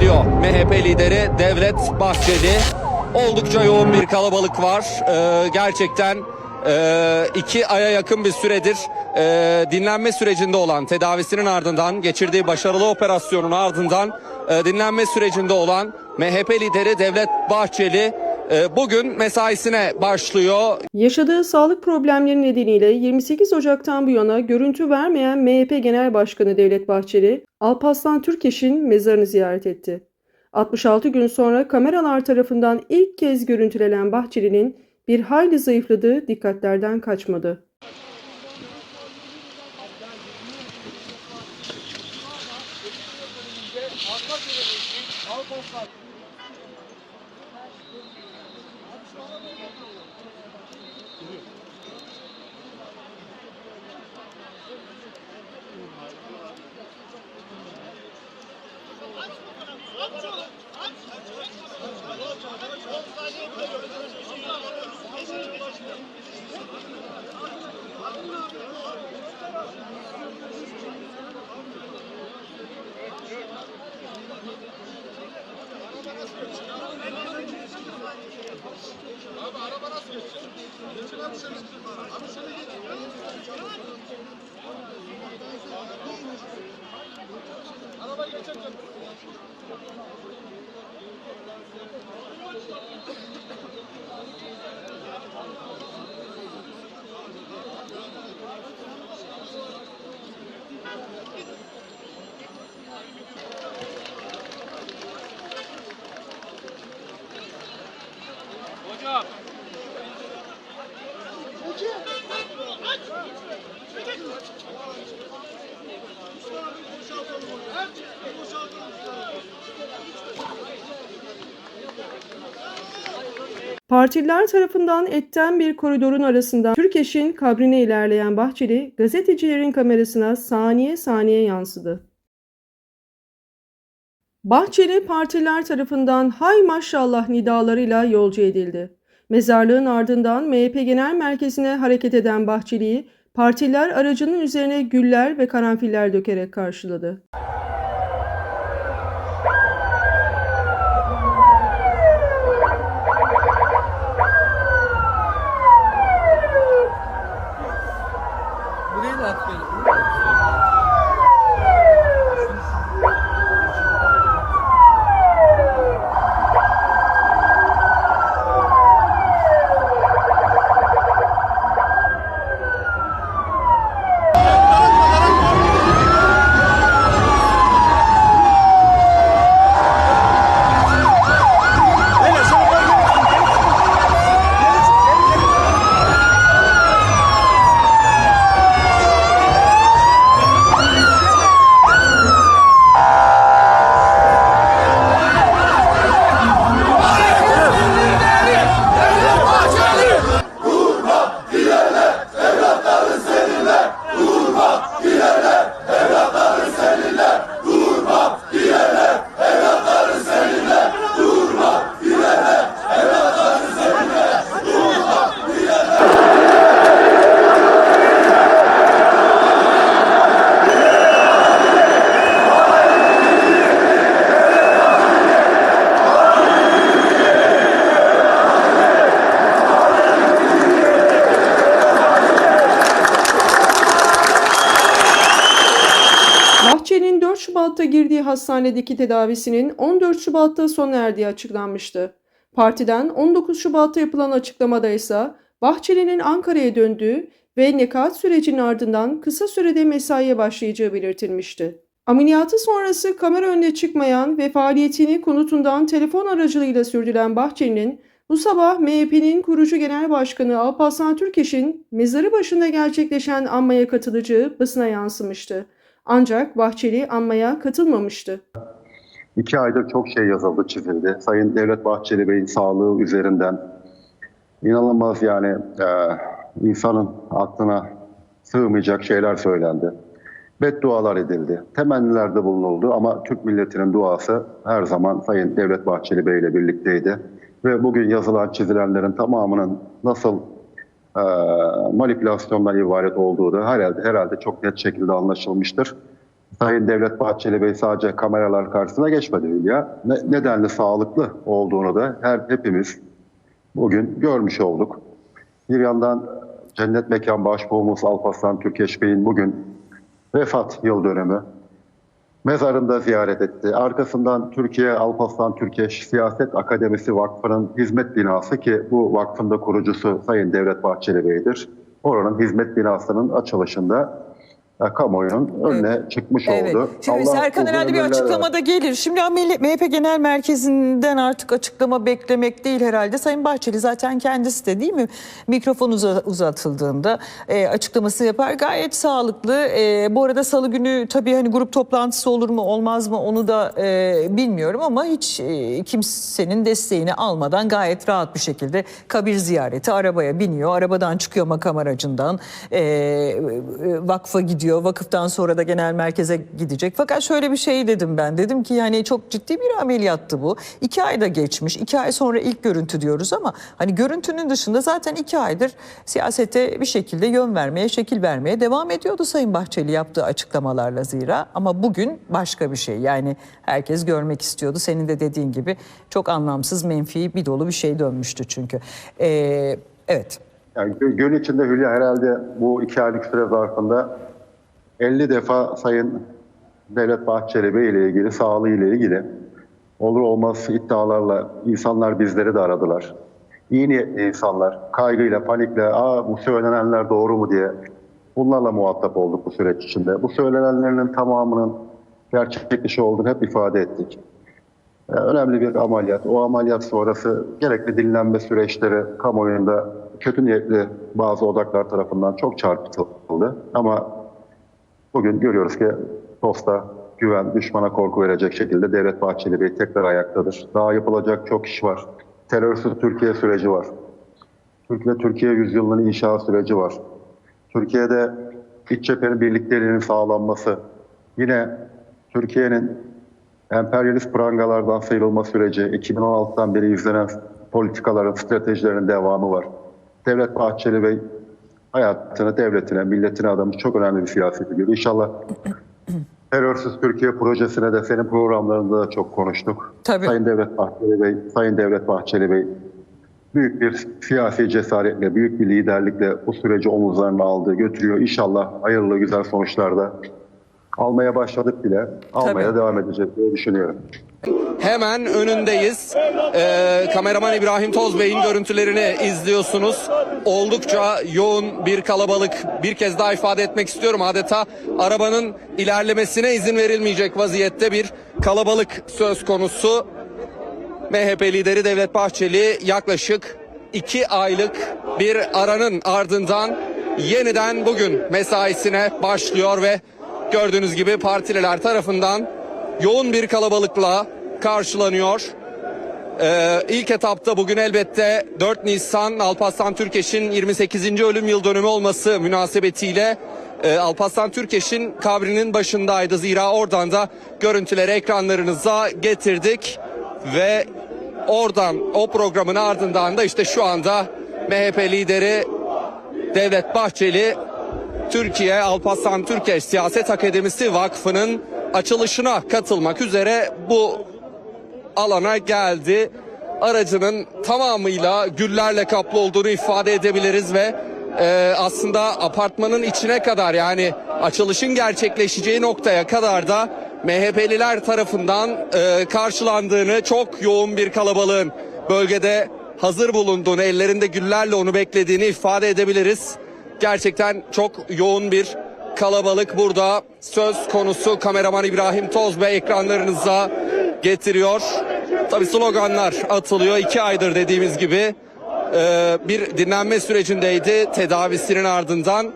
geliyor. MHP lideri Devlet Bahçeli. Oldukça yoğun bir kalabalık var. Ee, gerçekten e, iki aya yakın bir süredir e, dinlenme sürecinde olan, tedavisinin ardından geçirdiği başarılı operasyonun ardından e, dinlenme sürecinde olan MHP lideri Devlet Bahçeli bugün mesaisine başlıyor. Yaşadığı sağlık problemleri nedeniyle 28 Ocak'tan bu yana görüntü vermeyen MHP Genel Başkanı Devlet Bahçeli, Alparslan Türkeş'in mezarını ziyaret etti. 66 gün sonra kameralar tarafından ilk kez görüntülenen Bahçeli'nin bir hayli zayıfladığı dikkatlerden kaçmadı. Arabayı geçeceğim. Partililer tarafından etten bir koridorun arasından Türkeş'in kabrine ilerleyen Bahçeli, gazetecilerin kamerasına saniye saniye yansıdı. Bahçeli partiler tarafından hay maşallah nidalarıyla yolcu edildi. Mezarlığın ardından MHP Genel Merkezi'ne hareket eden Bahçeli'yi partiler aracının üzerine güller ve karanfiller dökerek karşıladı. Bahçeli'nin 4 Şubat'ta girdiği hastanedeki tedavisinin 14 Şubat'ta sona erdiği açıklanmıştı. Partiden 19 Şubat'ta yapılan açıklamada ise Bahçeli'nin Ankara'ya döndüğü ve nekat sürecinin ardından kısa sürede mesaiye başlayacağı belirtilmişti. Ameliyatı sonrası kamera önüne çıkmayan ve faaliyetini konutundan telefon aracılığıyla sürdüren Bahçeli'nin bu sabah MHP'nin kurucu genel başkanı Alparslan Türkeş'in mezarı başında gerçekleşen anmaya katılacağı basına yansımıştı. Ancak Bahçeli anmaya katılmamıştı. İki aydır çok şey yazıldı, çizildi. Sayın Devlet Bahçeli Bey'in sağlığı üzerinden inanılmaz yani e, insanın aklına sığmayacak şeyler söylendi. Beddualar edildi. Temennilerde bulunuldu ama Türk milletinin duası her zaman Sayın Devlet Bahçeli Bey ile birlikteydi. Ve bugün yazılan, çizilenlerin tamamının nasıl e, manipülasyondan ibaret olduğu da herhalde, herhalde çok net şekilde anlaşılmıştır. Sayın Devlet Bahçeli Bey sadece kameralar karşısına geçmedi Hülya. Ne, nedenli sağlıklı olduğunu da her hepimiz bugün görmüş olduk. Bir yandan cennet mekan başbuğumuz Alparslan Türkeş Bey'in bugün vefat yıl dönümü. Mezarında ziyaret etti. Arkasından Türkiye Alparslan Türkeş Siyaset Akademisi Vakfı'nın hizmet binası ki bu vakfın da kurucusu Sayın Devlet Bahçeli Bey'dir. Oranın hizmet binasının açılışında kamuoyunun önüne çıkmış Evet. oldu. Şimdi Allah Serkan herhalde bir açıklamada gelir. Şimdi MHP Genel Merkezi'nden artık açıklama beklemek değil herhalde. Sayın Bahçeli zaten kendisi de değil mi? Mikrofon uza- uzatıldığında e, açıklaması yapar. Gayet sağlıklı. E, bu arada salı günü tabii hani grup toplantısı olur mu olmaz mı onu da e, bilmiyorum ama hiç e, kimsenin desteğini almadan gayet rahat bir şekilde kabir ziyareti arabaya biniyor. Arabadan çıkıyor makam aracından. E, e, vakfa gidiyor. Vakıftan sonra da genel merkeze gidecek. Fakat şöyle bir şey dedim ben. Dedim ki yani çok ciddi bir ameliyattı bu. İki ayda geçmiş. İki ay sonra ilk görüntü diyoruz ama hani görüntünün dışında zaten iki aydır siyasete bir şekilde yön vermeye, şekil vermeye devam ediyordu Sayın Bahçeli yaptığı açıklamalarla zira. Ama bugün başka bir şey. Yani herkes görmek istiyordu. Senin de dediğin gibi çok anlamsız, menfi bir dolu bir şey dönmüştü çünkü. Ee, evet. Yani gün içinde Hülya herhalde bu iki aylık süre zarfında 50 defa Sayın Devlet Bahçeli Bey ile ilgili, sağlığı ile ilgili olur olmaz iddialarla insanlar bizleri de aradılar. İyi niyetli insanlar kaygıyla, panikle Aa, bu söylenenler doğru mu diye bunlarla muhatap olduk bu süreç içinde. Bu söylenenlerin tamamının gerçek dışı olduğunu hep ifade ettik. Ee, önemli bir ameliyat. O ameliyat sonrası gerekli dinlenme süreçleri kamuoyunda kötü niyetli bazı odaklar tarafından çok çarpıtıldı. Ama bugün görüyoruz ki dosta güven, düşmana korku verecek şekilde Devlet Bahçeli Bey tekrar ayaktadır. Daha yapılacak çok iş var. Terörsüz Türkiye süreci var. Türkiye Türkiye yüzyılının inşa süreci var. Türkiye'de iç cephenin birlikteliğinin sağlanması, yine Türkiye'nin emperyalist prangalardan sıyrılma süreci, 2016'dan beri izlenen politikaların, stratejilerin devamı var. Devlet Bahçeli Bey hayatını, devletine, milletine adamış çok önemli bir siyasi figür. İnşallah terörsüz Türkiye projesine de senin programlarında da çok konuştuk. Tabii. Sayın Devlet Bahçeli Bey, Sayın Devlet Bahçeli Bey büyük bir siyasi cesaretle, büyük bir liderlikle bu süreci omuzlarına aldı, götürüyor. İnşallah hayırlı, güzel sonuçlarda almaya başladık bile. Almaya Tabii. devam edeceğiz diye düşünüyorum. Hemen önündeyiz. Ee, kameraman İbrahim Toz Bey'in görüntülerini izliyorsunuz. Oldukça yoğun bir kalabalık. Bir kez daha ifade etmek istiyorum. Adeta arabanın ilerlemesine izin verilmeyecek vaziyette bir kalabalık söz konusu. MHP lideri Devlet Bahçeli yaklaşık iki aylık bir aranın ardından yeniden bugün mesaisine başlıyor ve gördüğünüz gibi partililer tarafından yoğun bir kalabalıkla karşılanıyor. Ee, ilk etapta bugün elbette 4 Nisan Alparslan Türkeş'in 28. ölüm yıl dönümü olması münasebetiyle e, Alparslan Türkeş'in kabrinin başındaydı. Zira oradan da görüntüleri ekranlarınıza getirdik ve oradan o programın ardından da işte şu anda MHP lideri Devlet Bahçeli Türkiye Alparslan Türkeş Siyaset Akademisi Vakfı'nın açılışına katılmak üzere bu alana geldi. Aracının tamamıyla güllerle kaplı olduğunu ifade edebiliriz ve e, aslında apartmanın içine kadar yani açılışın gerçekleşeceği noktaya kadar da MHP'liler tarafından e, karşılandığını çok yoğun bir kalabalığın bölgede hazır bulunduğunu ellerinde güllerle onu beklediğini ifade edebiliriz. Gerçekten çok yoğun bir kalabalık burada söz konusu kameraman İbrahim Toz Bey ekranlarınıza getiriyor. Tabi sloganlar atılıyor. iki aydır dediğimiz gibi e, bir dinlenme sürecindeydi tedavisinin ardından.